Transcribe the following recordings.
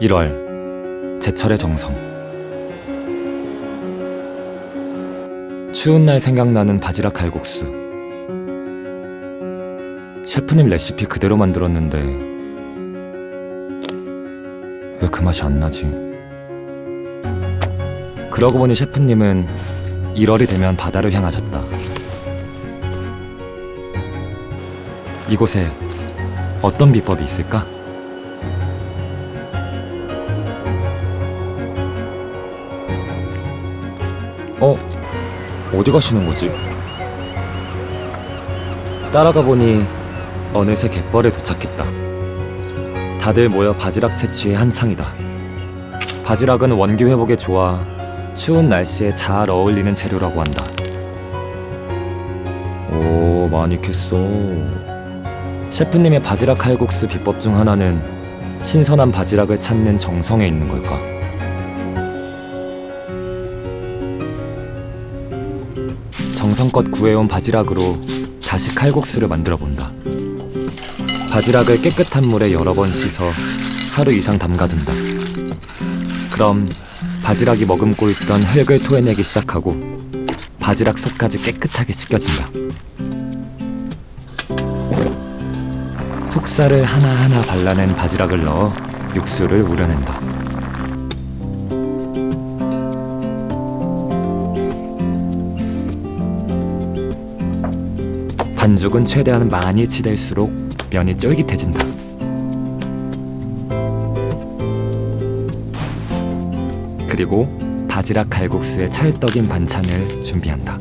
1월 제철의 정성 추운 날 생각나는 바지락 칼국수 셰프님 레시피 그대로 만들었는데 왜 그 맛이 안 나지? 그러고 보니 셰프님은 1월이 되면 바다를 향하셨다. 이곳에 어떤 비법이 있을까? 어디 가시는 거지? 따라가 보니 어느새 갯벌에 도착했다. 다들 모여 바지락 채취에 한창이다. 바지락은 원기 회복에 좋아 추운 날씨에 잘 어울리는 재료라고 한다. 오, 많이 캤어. 셰프님의 바지락 칼국수 비법 중 하나는 신선한 바지락을 찾는 정성에 있는 걸까? 정성껏 구해온 바지락으로 다시 칼국수를 만들어 본다. 바지락을 깨끗한 물에 여러 번 씻어 하루 이상 담가둔다. 그럼 바지락이 머금고 있던 흙을 토해내기 시작하고 바지락 속까지 깨끗하게 씻겨진다. 속살을 하나하나 발라낸 바지락을 넣어 육수를 우려낸다. 반죽은 최대한 많이 치댈수록 면이 쫄깃해진다. 그리고 바지락 칼국수에 찰떡인 반찬을 준비한다.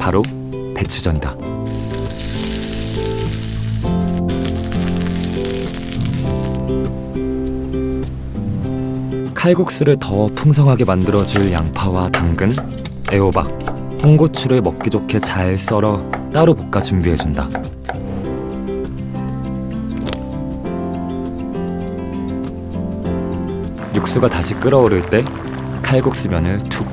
바로 배추전이다. 칼국수를 더 풍성하게 만들어줄 양파와 당근, 애호박, 홍고추를 먹기 좋게 잘 썰어 따로 볶아 준비해준다. 육수가 다시 끓어오를 때 칼국수면을 툭.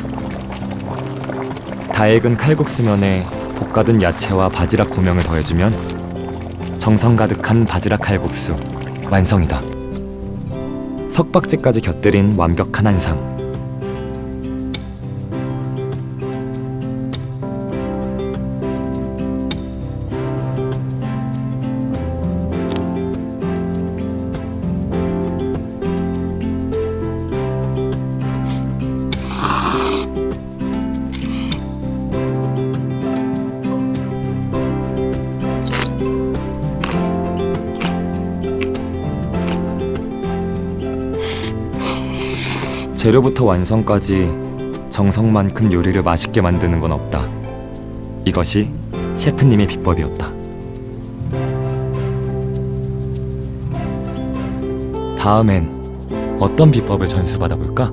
다 익은 칼국수면에 볶아둔 야채와 바지락 고명을 더해주면 정성 가득한 바지락 칼국수 완성이다. 석박지까지 곁들인 완벽한 한상. 재료부터 완성까지 정성만큼 요리를 맛있게 만드는 건 없다. 이것이 셰프님의 비법이었다. 다음엔 어떤 비법을 전수받아 볼까?